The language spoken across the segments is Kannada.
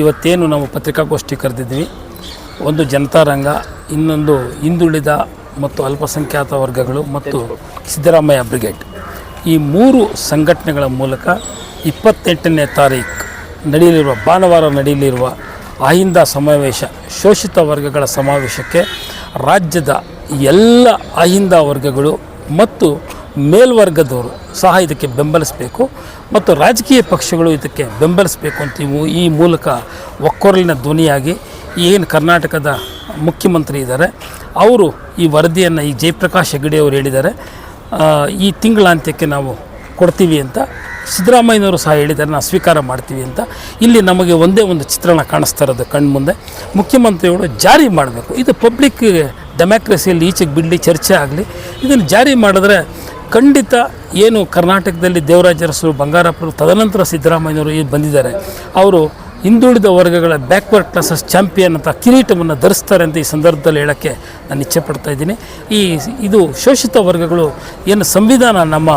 ಇವತ್ತೇನು ನಾವು ಪತ್ರಿಕಾಗೋಷ್ಠಿ ಕರೆದಿದ್ವಿ. ಒಂದು ಜನತಾರಂಗ ಇನ್ನೊಂದು ಹಿಂದುಳಿದ ಮತ್ತು ಅಲ್ಪಸಂಖ್ಯಾತ ವರ್ಗಗಳು ಮತ್ತು ಸಿದ್ದರಾಮಯ್ಯ ಬ್ರಿಗೇಡ್. ಈ ಮೂರು ಸಂಘಟನೆಗಳ ಮೂಲಕ ಇಪ್ಪತ್ತೆಂಟನೇ ತಾರೀಕು ನಡೆಯಲಿರುವ, ಭಾನುವಾರ ನಡೆಯಲಿರುವ ಅಹಿಂದ ಸಮಾವೇಶ, ಶೋಷಿತ ವರ್ಗಗಳ ಸಮಾವೇಶಕ್ಕೆ ರಾಜ್ಯದ ಎಲ್ಲ ಅಹಿಂದ ವರ್ಗಗಳು ಮತ್ತು ಮೇಲ್ವರ್ಗದವರು ಸಹ ಇದಕ್ಕೆ ಬೆಂಬಲಿಸಬೇಕು ಮತ್ತು ರಾಜಕೀಯ ಪಕ್ಷಗಳು ಇದಕ್ಕೆ ಬೆಂಬಲಿಸಬೇಕು ಅಂತ ಈ ಮೂಲಕ ಒಕ್ಕೊರಲಿನ ಧ್ವನಿಯಾಗಿ ಏನು ಕರ್ನಾಟಕದ ಮುಖ್ಯಮಂತ್ರಿ ಇದ್ದಾರೆ. ಅವರು ಈ ವರದಿಯನ್ನು ಈ ಜಯಪ್ರಕಾಶ್ ಹೆಗಡೆ ಅವರು ಹೇಳಿದ್ದಾರೆ. ಈ ತಿಂಗಳಾಂತ್ಯಕ್ಕೆ ನಾವು ಕೊಡ್ತೀವಿ ಅಂತ ಸಿದ್ದರಾಮಯ್ಯನವರು ಸಹ ಹೇಳಿದ್ದಾರೆ. ನಾವು ಸ್ವೀಕಾರ ಮಾಡ್ತೀವಿ ಅಂತ. ಇಲ್ಲಿ ನಮಗೆ ಒಂದೇ ಒಂದು ಚಿತ್ರಣ ಕಾಣಿಸ್ತಾ ಇರೋದು ಕಣ್ಮುಂದೆ. ಮುಖ್ಯಮಂತ್ರಿಗಳು ಜಾರಿ ಮಾಡಬೇಕು. ಇದು ಪಬ್ಲಿಕ್ ಡೆಮ್ಯಾಕ್ರಸಿಯಲ್ಲಿ ಈಚೆಗೆ ಬಿಡಲಿ, ಚರ್ಚೆ ಆಗಲಿ. ಇದನ್ನು ಜಾರಿ ಮಾಡಿದ್ರೆ ಖಂಡಿತ ಏನು ಕರ್ನಾಟಕದಲ್ಲಿ ದೇವರಾಜ ಅರಸರು ಬಂಗಾರಪ್ಪರು, ತದನಂತರ ಸಿದ್ದರಾಮಯ್ಯನವರು ಏನು ಬಂದಿದ್ದಾರೆ, ಅವರು ಹಿಂದುಳಿದ ವರ್ಗಗಳ ಬ್ಯಾಕ್ವರ್ಡ್ ಕ್ಲಾಸಸ್ ಚಾಂಪಿಯನ್ ಅಂತ ಕಿರೀಟವನ್ನು ಧರಿಸ್ತಾರೆ ಅಂತ ಈ ಸಂದರ್ಭದಲ್ಲಿ ಹೇಳೋಕ್ಕೆ ನಾನು ಇಚ್ಛೆ ಪಡ್ತಾ ಇದ್ದೀನಿ. ಈ ಇದು ಶೋಷಿತ ವರ್ಗಗಳು ಏನು ಸಂವಿಧಾನ ನಮ್ಮ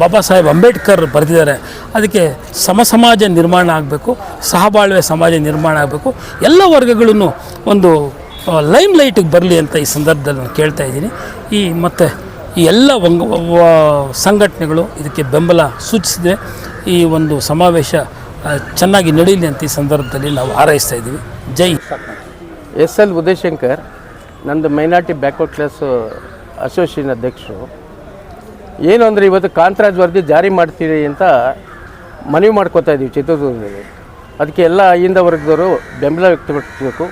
ಬಾಬಾ ಸಾಹೇಬ್ ಅಂಬೇಡ್ಕರ್ ಬರೆದಿದ್ದಾರೆ, ಅದಕ್ಕೆ ಸಮಸಮಾಜ ನಿರ್ಮಾಣ ಆಗಬೇಕು, ಸಹಬಾಳ್ವೆ ಸಮಾಜ ನಿರ್ಮಾಣ ಆಗಬೇಕು, ಎಲ್ಲ ವರ್ಗಗಳನ್ನು ಒಂದು ಲೈಮ್ ಲೈಟಿಗೆ ಬರಲಿ ಅಂತ ಈ ಸಂದರ್ಭದಲ್ಲಿ ನಾನು ಕೇಳ್ತಾ ಇದ್ದೀನಿ. ಈ ಮತ್ತು ಈ ಎಲ್ಲ ವಂಗ ಸಂಘಟನೆಗಳು ಇದಕ್ಕೆ ಬೆಂಬಲ ಸೂಚಿಸಿದೆ. ಈ ಒಂದು ಸಮಾವೇಶ ಚೆನ್ನಾಗಿ ನಡೀಲಿ ಅಂತ ಈ ಸಂದರ್ಭದಲ್ಲಿ ನಾವು ಹಾರೈಸ್ತಾ ಇದ್ದೀವಿ. ಜೈ ಎಸ್ ಎಲ್ ಉದಯಶಂಕರ್, ನಂದು ಮೈನಾರಿಟಿ ಬ್ಯಾಕ್ವರ್ಡ್ ಕ್ಲಾಸ್ ಅಸೋಸಿಯೇಷನ್ ಅಧ್ಯಕ್ಷರು. ಏನು ಅಂದರೆ ಇವತ್ತು ಕಾಂತರಾಜ್ ವರದಿ ಜಾರಿ ಮಾಡ್ತೀರಿ ಅಂತ ಮನವಿ ಮಾಡ್ಕೋತಾ ಇದ್ದೀವಿ ಚಿತ್ರದುರ್ಗದಲ್ಲಿ. ಅದಕ್ಕೆ ಎಲ್ಲ ಅಹಿಂದ ವರ್ಗದವರು ಬೆಂಬಲ ವ್ಯಕ್ತಪಡಿಸಬೇಕು.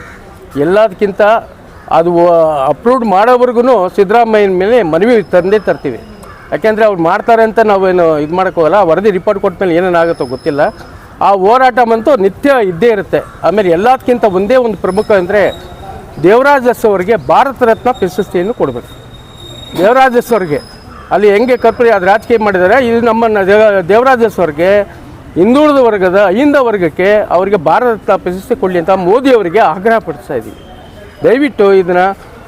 ಎಲ್ಲದಕ್ಕಿಂತ ಅದು ಅಪ್ರೂವ್ಡ್ ಮಾಡೋವರೆಗೂ ಸಿದ್ದರಾಮಯ್ಯನ ಮೇಲೆ ಮನವಿ ತಂದೇ ತರ್ತೀವಿ. ಯಾಕೆಂದರೆ ಅವ್ರು ಮಾಡ್ತಾರೆ ಅಂತ ನಾವೇನು ಇದು ಮಾಡೋಕ್ಕೋಗಲ್ಲ. ವರದಿ ರಿಪೋರ್ಟ್ ಕೊಟ್ಟ ಮೇಲೆ ಏನೇನಾಗುತ್ತೋ ಗೊತ್ತಿಲ್ಲ. ಆ ಹೋರಾಟ ಅಂತೂ ನಿತ್ಯ ಇದ್ದೇ ಇರುತ್ತೆ. ಆಮೇಲೆ ಎಲ್ಲದಕ್ಕಿಂತ ಒಂದೇ ಒಂದು ಪ್ರಮುಖ ಅಂದರೆ ದೇವರಾಜಸ್ ಅವರಿಗೆ ಭಾರತ ರತ್ನ ಪ್ರಶಸ್ತಿಯನ್ನು ಕೊಡಬೇಕು. ದೇವರಾಜಸ್ ಅವ್ರಿಗೆ. ಅಲ್ಲಿ ಹೆಂಗೆ ಕರ್ಪೂರಿ, ಅದು ರಾಜಕೀಯ ಮಾಡಿದ್ದಾರೆ. ಇದು ನಮ್ಮ ದೇವ, ದೇವರಾಜ ಅವ್ರಿಗೆ, ಹಿಂದುಳಿದ ವರ್ಗದ, ಅಹಿಂದ ವರ್ಗಕ್ಕೆ ಅವರಿಗೆ ಭಾರತ ರತ್ನ ಪ್ರಶಸ್ತಿ ಕೊಡಲಿ ಅಂತ ಮೋದಿ ಅವರಿಗೆ ಆಗ್ರಹ ಪಡಿಸ್ತಾ ಇದ್ದೀವಿ. ದಯವಿಟ್ಟು ಇದನ್ನು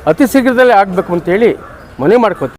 ಅತಿ ಶೀಘ್ರದಲ್ಲೇ ಆಗಬೇಕು ಅಂತೇಳಿ ಮನವಿ ಮಾಡ್ಕೋತೀವಿ